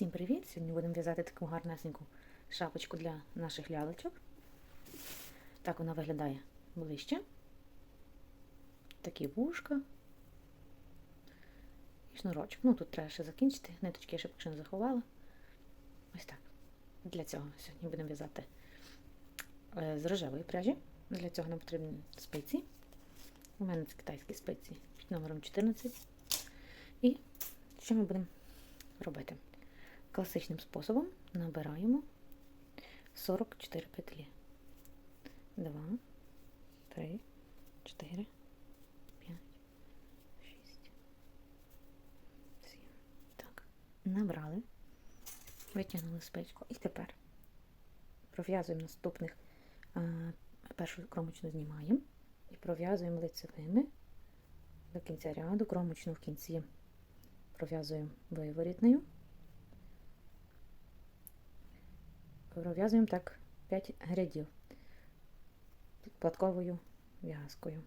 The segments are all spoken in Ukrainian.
Всім привіт! Сьогодні будемо в'язати таку гарнесеньку шапочку для наших лялечок. Так вона виглядає ближче. Такі вушка. І шнурочок. Ну, тут треба ще закінчити. Ниточки я ще поки не заховала. Ось так. Для цього сьогодні будемо в'язати е, з рожевої пряжі. Для цього нам потрібні спиці. У мене це китайські спиці під номером 14. І що ми будемо робити? Класичним способом набираємо 44 петлі. 2, 3, 4, 5, 6, 7. Так. Набрали, витягнули спичку. І тепер пров'язуємо наступних, першу кромочну знімаємо і пров'язуємо лицевими до кінця ряду, кромочну в кінці пров'язуємо виворітною. Пров'язуємо так 5 рядів платковою в'язкою.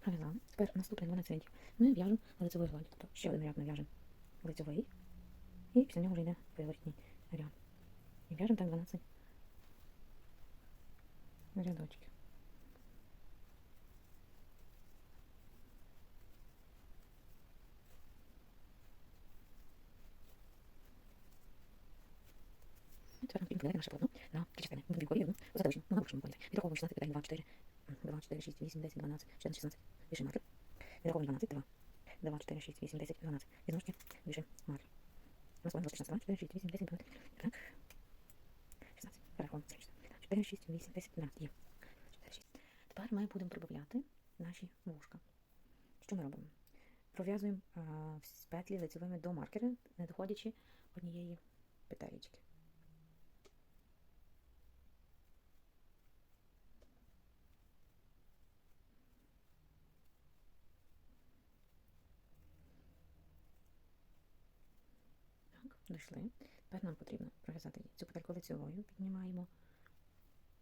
Пров'язали. Тепер наступний 12 рядів. Ми в'яжемо лицевою гладдю. Тобто ще один ряд ми в'яжемо лицевий. І після нього вже йде виворітній ряд. І в'яжемо так 12 рядочків. Потрібно поділити наше полотно на три частини. Дві і одну задовжену. Ну, наушимо поділити. Відраховуємо 16 питань, 2, 4, 2, 4, 6, 8, 10, 12, 14, 16. Більше маркер. Відраховуємо 12, 2, 2, 4, 6, 8, 10, 12. І знову ж таки більше маркер. У нас 16, 2, 4, 6, 8, 10, 12. Так. 16. Перераховуємо. 4, 6, 8, 10, 12. Є. 4, 6. Тепер ми будемо прибавляти наші вушка. Що ми робимо? Пров'язуємо всі петлі лицевими до маркера, не доходячи однієї петелечки. Так, дійшли. Тепер нам потрібно пров'язати цю петельку лицевою, піднімаємо,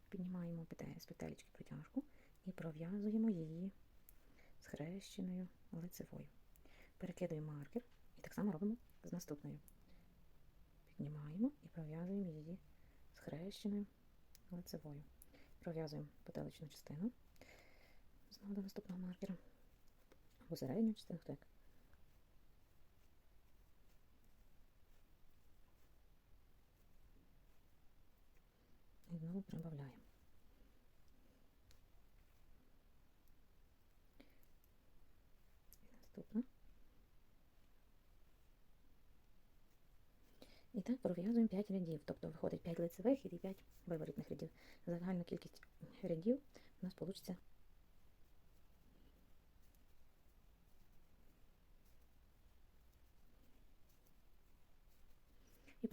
піднімаємо з петелечки протяжку і пров'язуємо її схрещеною лицевою. Перекидуємо маркер і так само робимо з наступною. Піднімаємо і пров'язуємо її схрещеною лицевою. Пров'язуємо петелечну частину знову до наступного маркера. Або середню частину, хто як. І знову прибавляємо. Наступна. І так пров'язуємо 5 рядів, тобто виходить 5 лицевих і 5 виворітних рядів. Загальна кількість рядів у нас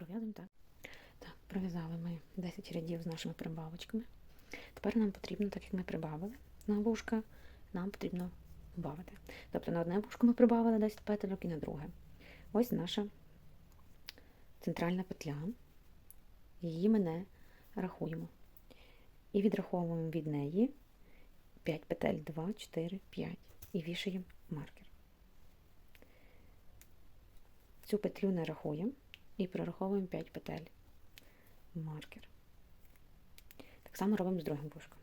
вийде. Так, пров'язали ми 10 рядів з нашими прибавочками. Тепер нам потрібно, так як ми прибавили на вушка, нам потрібно добавити. Тобто на одне вушко ми прибавили 10 петельок і на друге. Ось наша центральна петля. Її ми не рахуємо. І відраховуємо від неї 5 петель, 2, 4, 5. І вішаємо маркер. Цю петлю не рахуємо і прораховуємо 5 петель. Маркер. Так само робимо з другим вушком.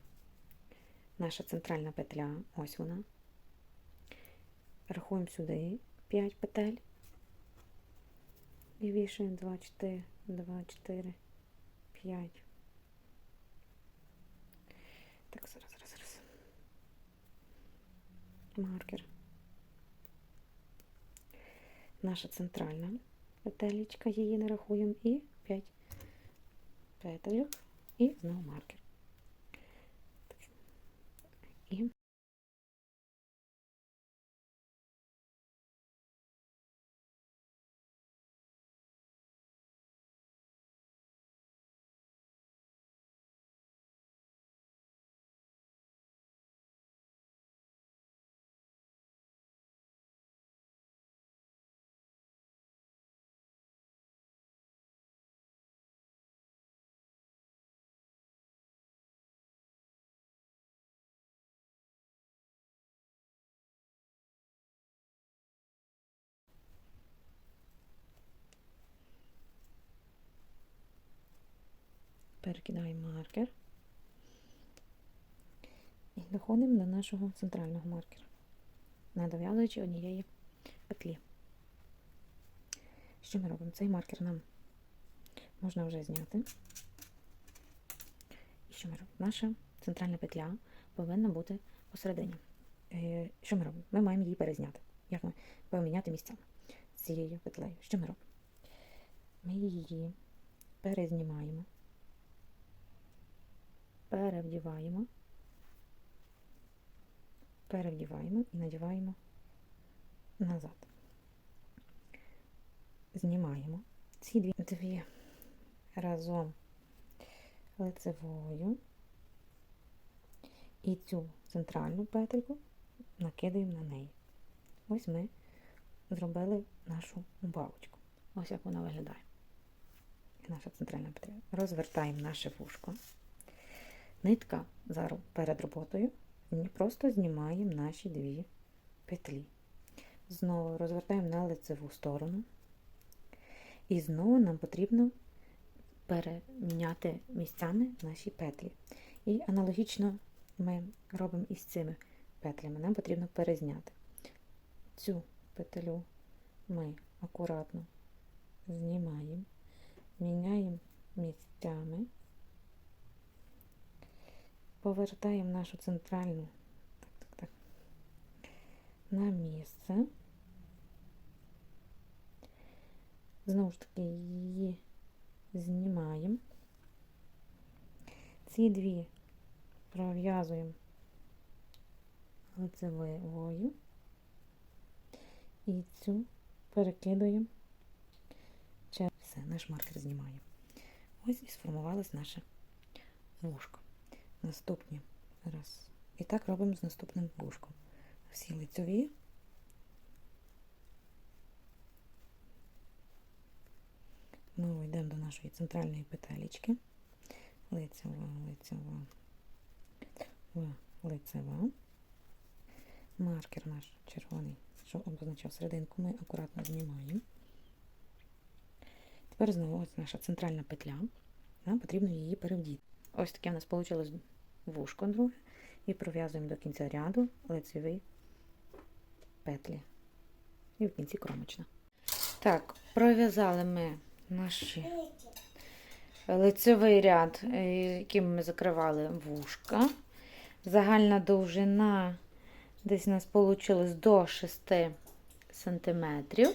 Наша центральна петля, ось вона. Рахуємо сюди 5 петель. І вішаємо 2, 4, 2, 4, 5. Так, зараз, зараз, зараз. Маркер. Наша центральна петелечка, її не рахуємо, і 5 петельок, і знову маркер. Перекидаємо маркер. І доходимо до нашого центрального маркера, не дов'язуючи однієї петлі. Що ми робимо? Цей маркер нам можна вже зняти. І що ми робимо? Наша центральна петля повинна бути посередині. Е, Що ми робимо? Ми маємо її перезняти. Як ми поміняти місцями з цією петлею? Що ми робимо? Ми її перезнімаємо, перевдіваємо, перевдіваємо і надіваємо назад. Знімаємо ці дві, дві разом лицевою і цю центральну петельку накидаємо на неї. Ось ми зробили нашу убавочку. Ось як вона виглядає. Наша центральна петля. Розвертаємо наше вушко. Нитка зараз перед роботою. Просто знімаємо наші дві петлі. Знову розвертаємо на лицеву сторону. І знову нам потрібно переміняти місцями наші петлі. І аналогічно ми робимо із цими петлями. Нам потрібно перезняти. Цю петлю ми акуратно знімаємо, міняємо місцями, повертаємо нашу центральну так, так, так, на місце. Знову ж таки, її знімаємо. Ці дві пров'язуємо лицевою і цю перекидуємо. Все, наш маркер знімає. Ось і сформувалось наше вушко. Наступні раз. І так робимо з наступним вушком. Всі лицеві. Знову йдемо до нашої центральної петелечки. Лицева, лицева, лицева. Маркер наш червоний, що обозначав серединку, ми акуратно знімаємо. Тепер знову ось наша центральна петля. Нам потрібно її перевдіти. Ось таке у нас вийшло вушко друге. І пров'язуємо до кінця ряду лицеві петлі. І в кінці кромочна. Так, пров'язали ми наш лицевий ряд, яким ми закривали вушка. Загальна довжина десь у нас вийшло до 6 сантиметрів.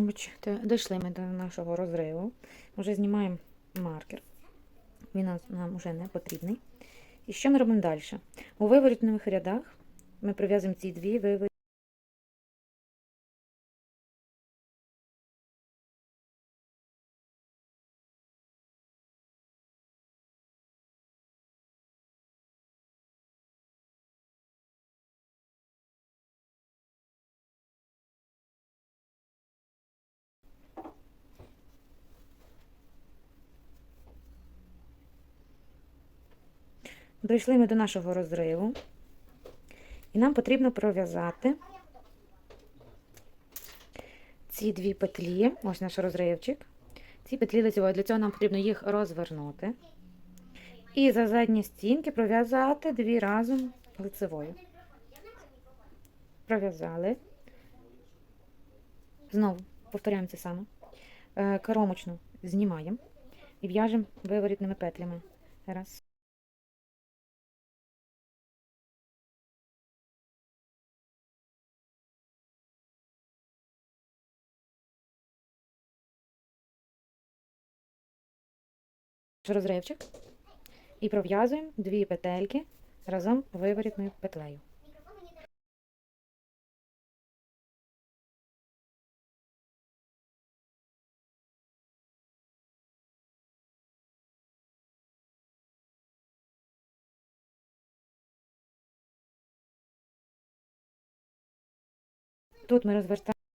Бачите, дійшли ми до нашого розриву. Вже знімаємо маркер. Він нам вже не потрібний. І що ми робимо далі? У виворітних рядах ми прив'язуємо ці дві виворітні дійшли ми до нашого розриву. І нам потрібно пров'язати ці дві петлі. Ось наш розривчик. Ці петлі лицевої. Для цього нам потрібно їх розвернути. І за задні стінки пров'язати дві разом лицевою. Пров'язали. Знову повторяємо це саме. Е, Коромочну знімаємо і в'яжемо виворітними петлями. Раз. Розривчик і пров'язуємо дві петельки разом виворітною петлею. Тут ми розвертаємо.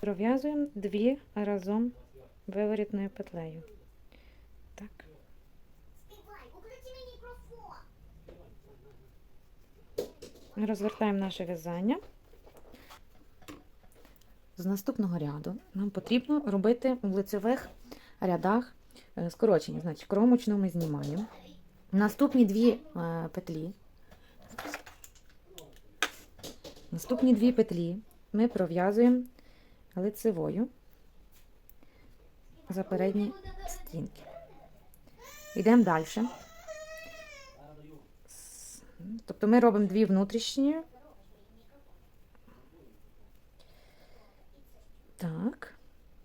Пров'язуємо дві разом виворітною петлею. Так. Розвертаємо наше в'язання. З наступного ряду нам потрібно робити в лицевих рядах е, скорочення. Значить, кромочну ми знімаємо. Наступні дві е, петлі. Наступні дві петлі ми пров'язуємо лицевою за передні стінки. Йдемо далі. Тобто ми робимо дві внутрішні. Так.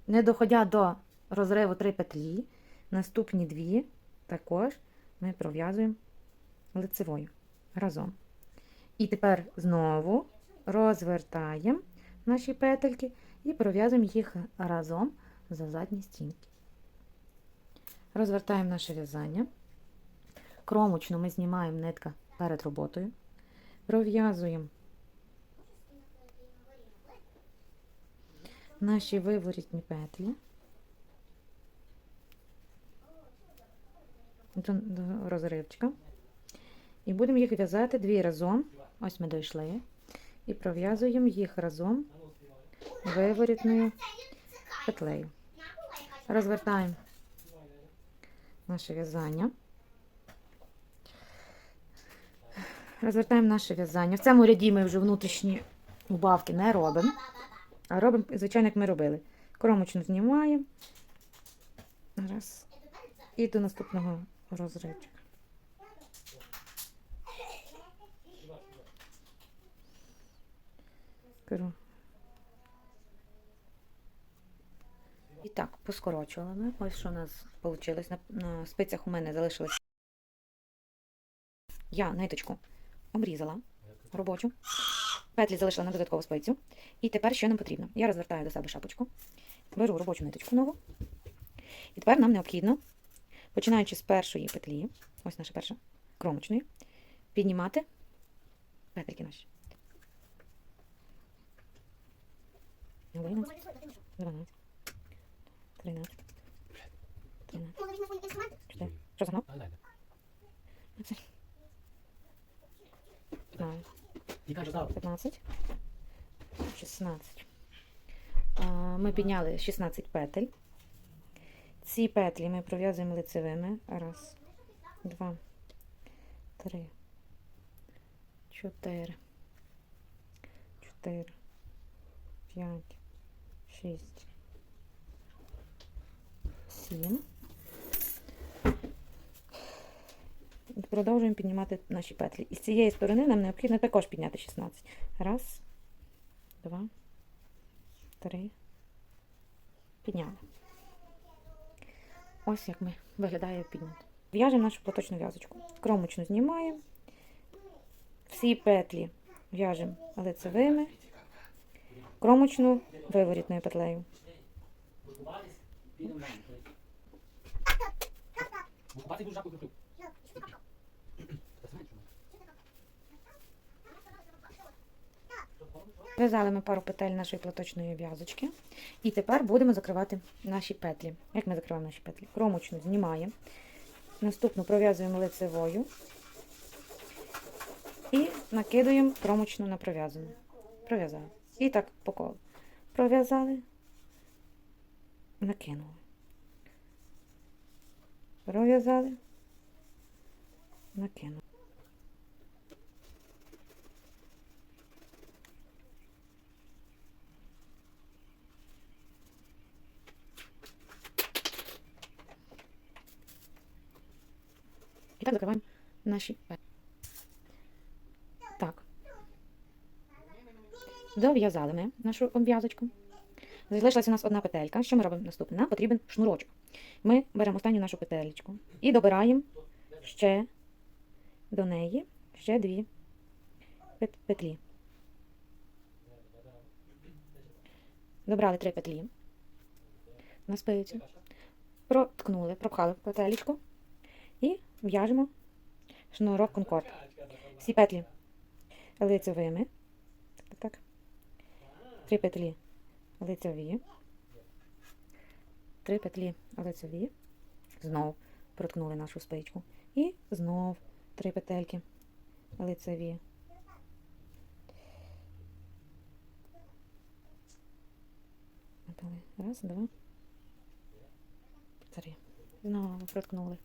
Не доходя до розриву три петлі, наступні дві також ми пров'язуємо лицевою разом. І тепер знову розвертаємо наші петельки і пров'язуємо їх разом за задні стінки. Розвертаємо наше в'язання. Кромочну ми знімаємо нитка перед роботою. Пров'язуємо наші виворітні петлі. Розривчика. І будемо їх в'язати дві разом. Ось ми дійшли. І пров'язуємо їх разом виворітною петлею. Розвертаємо наше в'язання. Розвертаємо наше в'язання. В цьому ряді ми вже внутрішні убавки не робимо, а робимо, звичайно, як ми робили. Кромочну знімаємо. Раз. І до наступного розривчика. Беру. І так, поскорочували ми. Ось що у нас вийшло. На, на спицях у мене залишилось. Я ниточку обрізала робочу. Петлі залишила на додаткову спицю. І тепер що нам потрібно? Я розвертаю до себе шапочку, беру робочу ниточку нову. І тепер нам необхідно, Починаючи з першої петлі, ось наша перша, кромочної, піднімати петельки наші. 12, 13, що загнав? 15, 15, 16. Ми підняли 16 петель. Ці петлі ми пров'язуємо лицевими. Раз, два, три, чотири, чотири, п'ять, шість, сім. І Продовжуємо піднімати наші петлі. І з цієї сторони нам необхідно також підняти 16. Раз, два, три. Підняли. Ось як ми виглядає піднято. В'яжемо нашу платочну в'язочку. Кромочну знімаємо. Всі петлі в'яжемо лицевими, кромочну виворітною петлею. Букувати дуже В'язали ми пару петель нашої платочної в'язочки. І тепер будемо закривати наші петлі. Як ми закриваємо наші петлі? Кромочну знімаємо. Наступну пров'язуємо лицевою. І накидуємо кромочну на пров'язану. Пров'язали. І так по колу. Пров'язали. Накинули. Пров'язали. Накинули. Так закриваємо наші петлі. Так. Дов'язали ми нашу обв'язочку. Залишилася у нас одна петелька. Що ми робимо наступне? Нам потрібен шнурочок. Ми беремо останню нашу петелечку і добираємо ще до неї ще дві пет- петлі. Добрали три петлі на спицю, проткнули, пропхали петелечку і в'яжемо шнурок конкорд. Всі петлі лицевими. Так, так. Три петлі лицеві. Три петлі лицеві. Знов проткнули нашу спичку. І знов три петельки лицеві. Раз, два. Три. Знову проткнули.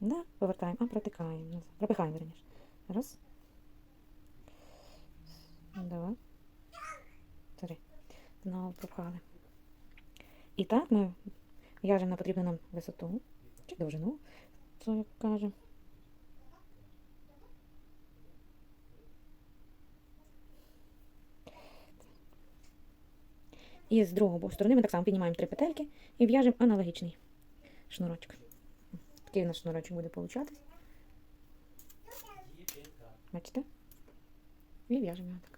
Да, повертаємо, а протикаємо. Пропихаємо, верніше. Раз. Два. Три. Знову пропхали. І так ми в'яжемо на потрібну нам висоту. Чи довжину, що як каже. І з боку сторони ми так само піднімаємо три петельки і в'яжемо аналогічний шнурочок. Такий у нас шнурочок буде получатись. Бачите? І в'яжемо його так.